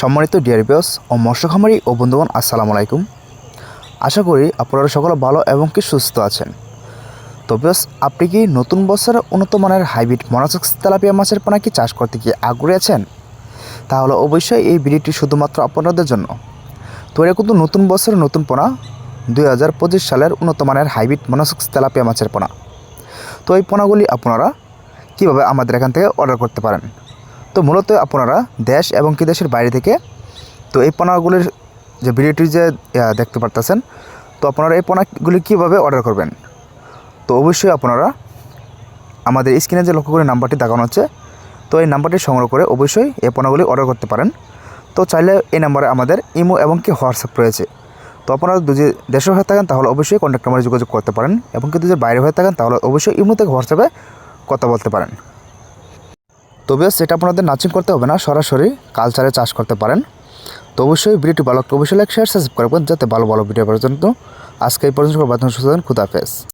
সম্মানিত ডিয়ারবিয়স ও মৎস্য খামারি ও বন্ধুগণ, আসসালামু আলাইকুম। আশা করি আপনারা সকলে ভালো এবং কি সুস্থ আছেন। তো বিয়স আপনি কি নতুন বছরে উন্নত মানের হাইব্রিড মনাসক্স তেলাপিয়া মাছের পোনা কি চাষ করতে কি আগ্রহী আছেন? তাহলে অবশ্যই এই ভিডিওটি শুধুমাত্র আপনাদের জন্য। তো এটা কিন্তু নতুন বছরের নতুন পোনা, দুই হাজার পঁচিশ সালের উন্নত মানের হাইব্রিড মনাসক্স তেলাপিয়া মাছের পোনা। তো এই পোনাগুলি আপনারা কীভাবে আমাদের এখান থেকে অর্ডার করতে পারেন? তো মূলত আপনারা দেশ এবং কি দেশের বাইরে থেকে, তো এই পোনাগুলির যে ভিডিওটি যে দেখতে পারতেছেন, তো আপনারা এই পোনাগুলি কীভাবে অর্ডার করবেন? তো অবশ্যই আপনারা আমাদের স্ক্রিনে যে লক্ষ্য করে নাম্বারটি দেখানো হচ্ছে, তো এই নাম্বারটি সংগ্রহ করে অবশ্যই এই পোনাগুলি অর্ডার করতে পারেন। তো চাইলে এই নাম্বারে আমাদের ইমো এবং কি হোয়াটসঅ্যাপ রয়েছে। তো আপনারা যদি দেশের হয়ে থাকেন, তাহলে অবশ্যই কন্ট্যাক্ট নাম্বারে যোগাযোগ করতে পারেন এবং কিন্তু যদি বাইরে হয়ে থাকেন, তাহলে অবশ্যই ইমো থেকে হোয়াটসঅ্যাপে কথা বলতে পারেন। তবে সেটা আপনাদের নাচিং করতে হবে না, সরাসরি কালচারে চাষ করতে পারেন। তো অবশ্যই ভিডিওটি ভালো অবশ্যই লাইক শেয়ার সাবস্ক্রাইব করবেন যাতে ভালো ভালো ভিডিও পর্যন্ত আজকে এই পর্যন্ত সুস্থ খুদাফেজ